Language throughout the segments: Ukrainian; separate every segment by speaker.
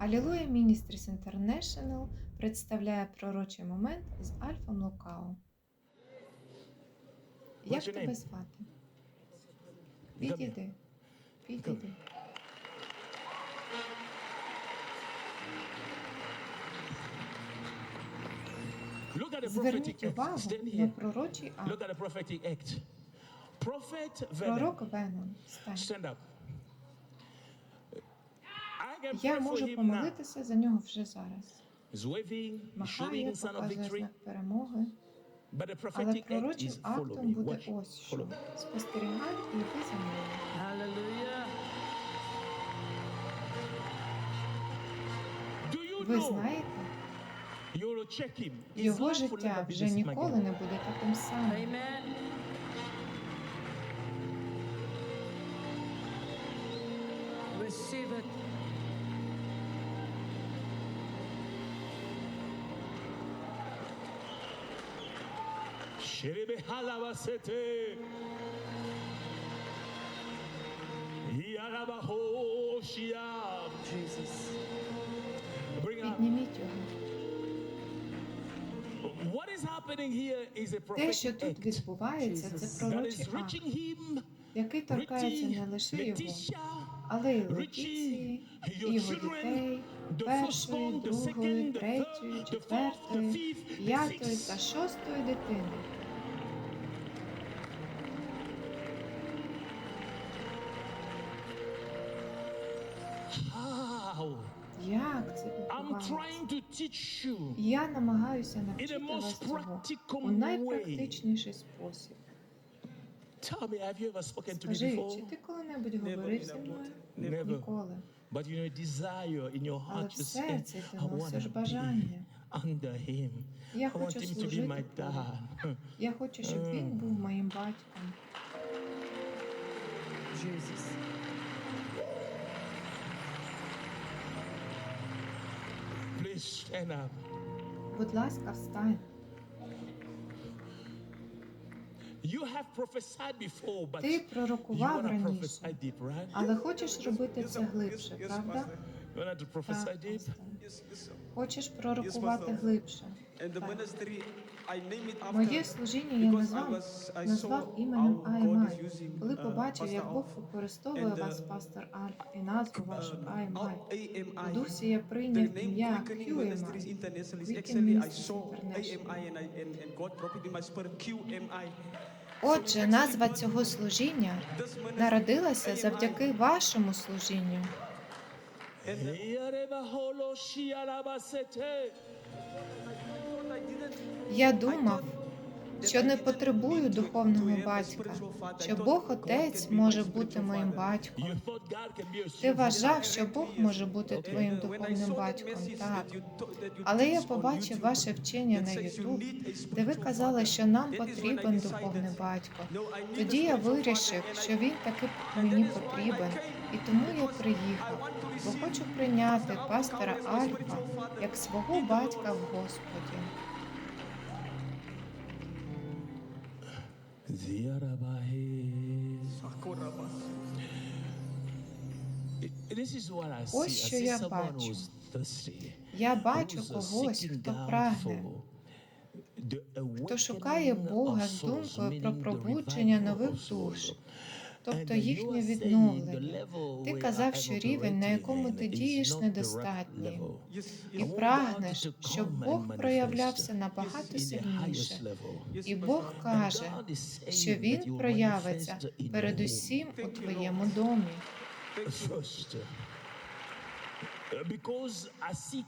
Speaker 1: Алілуя Ministries International представляє пророчий момент з Альфом Лукао. Як тебе звати? Підійди. Підійди. Зверніть увагу на пророчий акт. Пророк Венон, стань.
Speaker 2: Stand up. I can
Speaker 1: Я можу помолитися за нього вже зараз. Махає, показує знак перемоги. Але пророчим актом буде ось що. Спостерігай і йди за мною. Ви знаєте, його життя вже ніколи не буде таким самим.
Speaker 3: Receive it.
Speaker 2: Shiribe halabasete. Yarabahoshia.
Speaker 3: Jesus.
Speaker 2: Bring up. What is happening here is a
Speaker 1: Те, що тут відбувається, це пророчий акт, який торкається не лише його, але й і його дітей, першої, другої, третьої, четвертої, п'ятої та шостої дитини. Як це
Speaker 2: I'm
Speaker 1: відбувається?
Speaker 2: trying to teach you
Speaker 1: Я намагаюся
Speaker 2: in
Speaker 1: навчити
Speaker 2: the
Speaker 1: вас
Speaker 2: most
Speaker 1: цього
Speaker 2: practical
Speaker 1: у найпрактичніший спосіб.
Speaker 2: Tell me, have you ever spoken to me
Speaker 1: Скажи,
Speaker 2: before?
Speaker 1: чи ти коли-небудь говорив зі мною? Ніколи.
Speaker 2: But you know, desire in your heart to say, I want to be under him.
Speaker 1: Я
Speaker 2: I want him to be my dad.
Speaker 1: Я хочу, щоб він був моїм батьком.
Speaker 3: Jesus.
Speaker 2: Stand up.
Speaker 1: Будь ласка, встань.
Speaker 2: You have prophesied before, but
Speaker 1: Ти
Speaker 2: you
Speaker 1: пророкував
Speaker 2: want to
Speaker 1: раніше,
Speaker 2: prophesy deep, right?
Speaker 1: але хочеш робити це глибше, правда?
Speaker 2: You want to prophesy
Speaker 1: Так,
Speaker 4: sir.
Speaker 1: Хочеш пророкувати глибше.
Speaker 4: And the
Speaker 1: Так. Моє служіння я назвав, назвав іменем Аймай. Коли
Speaker 4: uh,
Speaker 1: побачив, як Бог використовує
Speaker 4: uh,
Speaker 1: вас, пастор Альф, і назву вашу Аймай. У дусі я прийняв ім'я
Speaker 4: Quickening Ministries
Speaker 1: QMI.
Speaker 4: International is
Speaker 1: Quickening
Speaker 4: actually I
Speaker 1: Ministries
Speaker 4: saw
Speaker 1: International.
Speaker 4: AMI and, I, and, and God dropped it in my spirit QMI.
Speaker 1: Отже, назва цього служіння народилася завдяки вашому служінню. Я думав, що не потребую духовного батька, що Бог Отець може бути моїм батьком. Ти вважав, що Бог може бути твоїм духовним батьком, так. Але я побачив ваше вчення на YouTube, де ви казали, що нам потрібен духовний батько. Тоді я вирішив, що він таки мені потрібен, і тому я приїхав, бо хочу прийняти пастора Альфа як свого батька в Господі. Ось
Speaker 2: I
Speaker 1: що
Speaker 2: see
Speaker 1: я
Speaker 2: someone
Speaker 1: бачу.
Speaker 2: who's thirsty.
Speaker 1: Я бачу
Speaker 2: who's, uh,
Speaker 1: когось,
Speaker 2: seeking
Speaker 1: хто прагне, хто шукає Бога
Speaker 2: of
Speaker 1: з думкою про пробудження нових душ. Тобто їхнє відновлення. Ти казав, що рівень, на якому ти дієш, недостатній. І прагнеш, щоб Бог проявлявся набагато сильніше. І Бог каже, що Він проявиться передусім у
Speaker 4: Thank you,
Speaker 1: твоєму домі.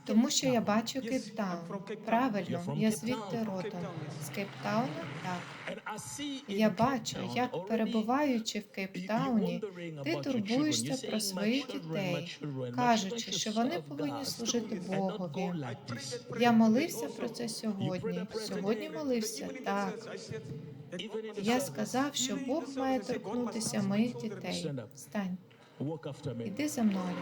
Speaker 1: Тому що я бачу Кейптаун. Правильно, я звідти родом. З Кейптауна? Так. Я бачу, як перебуваючи в Кейптауні, ти турбуєшся про своїх
Speaker 2: "My children, my
Speaker 1: дітей, кажучи, що вони повинні служити Богові. Я молився про це сьогодні. Сьогодні молився так. Я сказав, що Бог має торкнутися моїх дітей. Встань, іди за мною.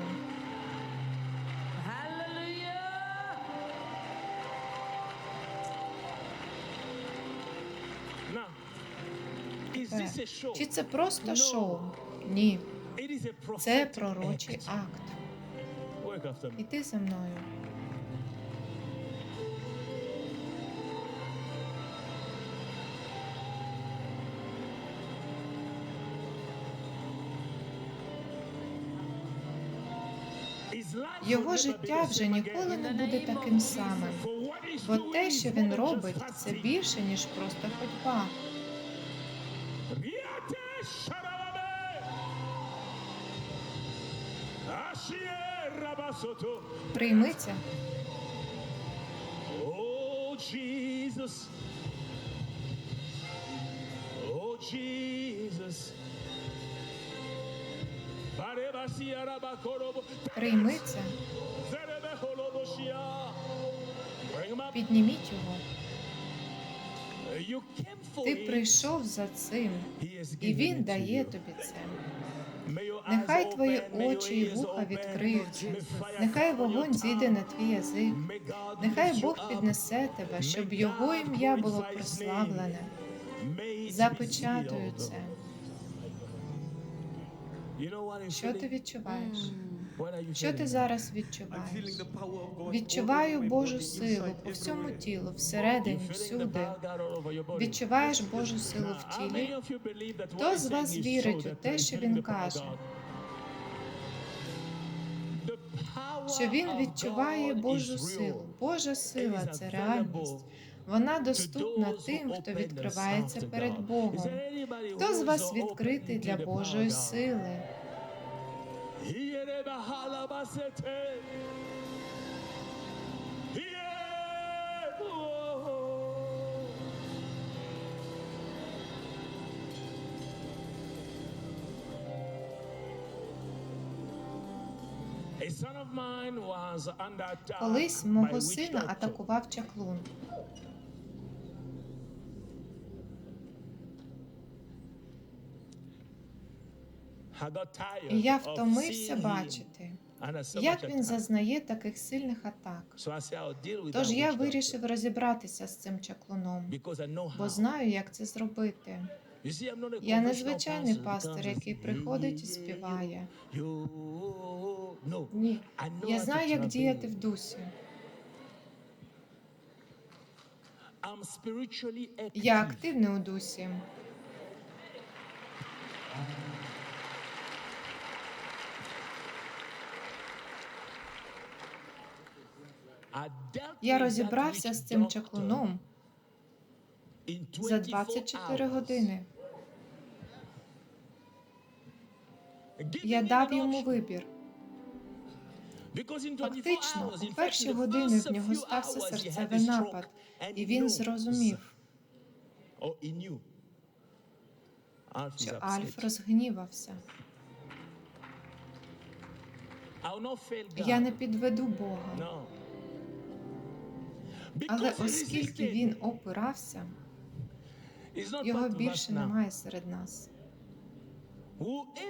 Speaker 1: Чи це просто шоу? Ні, це пророчий акт. Іди за мною. Його життя вже ніколи не буде таким самим. Бо те, що він робить, це більше, ніж просто ходьба.
Speaker 2: Him up.
Speaker 1: Підніміть його. Ти прийшов за цим, і він дає тобі це. Нехай твої очі і вуха відкриються. Нехай вогонь зійде на твій язик. Нехай Бог піднесе тебе, щоб його ім'я було прославлене. Запечатую це.
Speaker 2: I'm
Speaker 1: Що ти відчуваєш? Що ти зараз відчуваєш? Відчуваю Божу силу по всьому тілу, всередині, всюди. Відчуваєш Божу силу в тілі? Хто з вас вірить у те, що він каже? Що він відчуває Божу силу. Божа сила це реальність. Вона доступна тим, хто відкривається перед Богом. Хто з вас відкритий для Божої сили?
Speaker 2: Єребахалабасете.
Speaker 1: Колись мого сина атакував чаклун. І я втомився бачити, як він зазнає таких сильних атак. Тож я вирішив розібратися з цим чаклуном, бо знаю, як це зробити. Я не звичайний пастор, який приходить і
Speaker 2: "Yeah, yeah,
Speaker 1: співає. Ні, я знаю, як діяти в дусі. Я активний у дусі. Я розібрався з цим чаклуном за
Speaker 2: 24
Speaker 1: 24
Speaker 2: hours.
Speaker 1: години. Я дав йому вибір.
Speaker 2: Because in 24
Speaker 1: Фактично, у перші години в нього стався серцевий напад, і він зрозумів, що. Альф розгнівався. Я не підведу Бога. Але оскільки він опирався, його більше немає серед нас.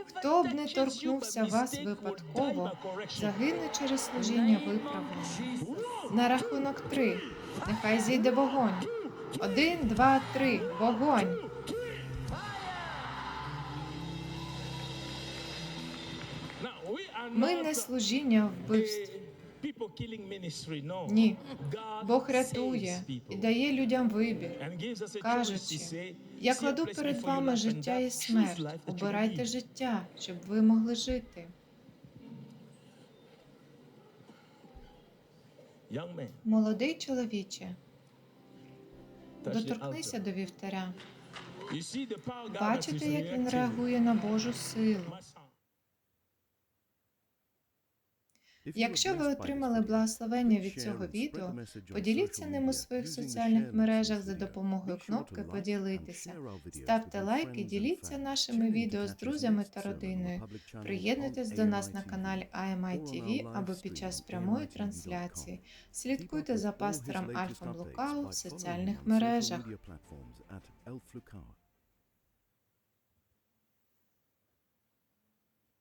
Speaker 1: Хто б не торкнувся вас випадково, загине через служіння виправлення. На рахунок три. Нехай зійде вогонь. Один, два, три. Вогонь. Ми не служіння вбивств. Ні. Бог рятує і дає людям вибір. кажучи, Я
Speaker 2: "See a
Speaker 1: кладу перед вами життя і смерть. Обирайте
Speaker 2: live."
Speaker 1: життя, щоб ви могли жити. Молодий чоловіче, доторкнися до вівтаря. Бачите, як він реагує на Божу силу.
Speaker 2: My son,
Speaker 1: Якщо ви отримали благословення від цього відео, поділіться ним у своїх соціальних мережах за допомогою кнопки Поділитися. Ставте лайки, діліться нашими відео з друзями та родиною. Приєднуйтесь до нас на каналі IMI TV або під час прямої трансляції. Слідкуйте за пастором Альфом Лукау в соціальних мережах.